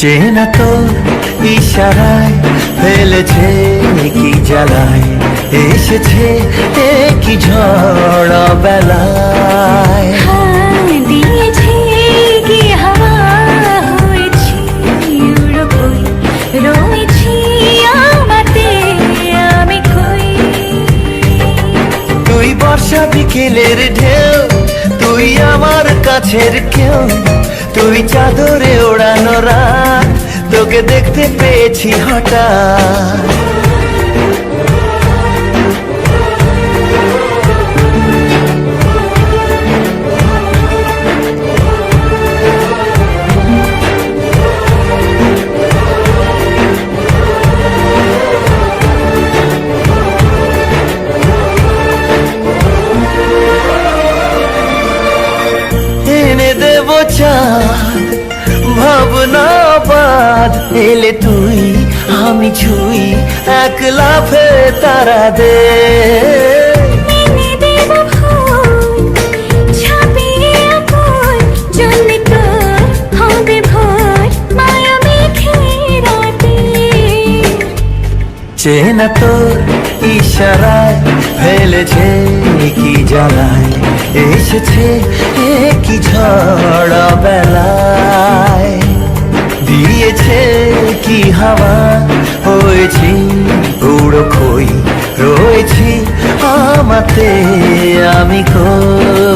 চেনা তোর ইশারায় ফেলেছে কি জ্বালায়। এসেছে কি ঝড় বেলায়। তুই বর্ষা বিকেলের ঢেউ তুই আমার কাছের কেউ। তুই চাদরে ওড়ানো রাত তোকে দেখতে পেয়েছি হঠাৎ। চাঁদ ভাবনা বাদ এলে তুই আমি ছুই এক লাফে তারা দে। চেনা তোর ইশারায় ফেলেছে কি জ্বালায়, এসেছে কি ঝড় বেলায়। দিয়েছে কি হাওয়া, হয়েছি উড়ো খই, রয়েছি আমাতে আমি কই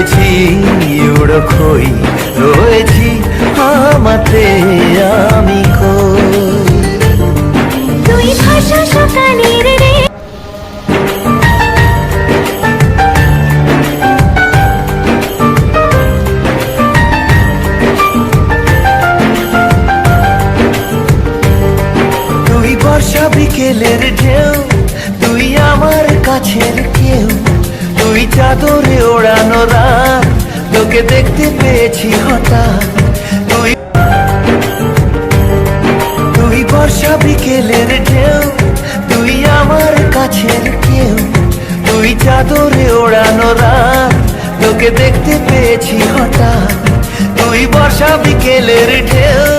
উড়ো খই রয়েছি আমাতে আমি তুই ভাষা সকালের রে। তুই বর্ষা বিকেলের ঢেউ তুই আমার কাছের চাদরে ওড়ানো রাত, তোকে দেখতে পেয়েছি হঠাৎ। তুই তুই বর্ষা বিকেলের ঢেউ, তুই আমার কাছের কেউ। তুই চাদরে ওড়ানো রাত, তোকে দেখতে পেয়েছি হঠাৎ। তুই বর্ষা বিকেলের ঢেউ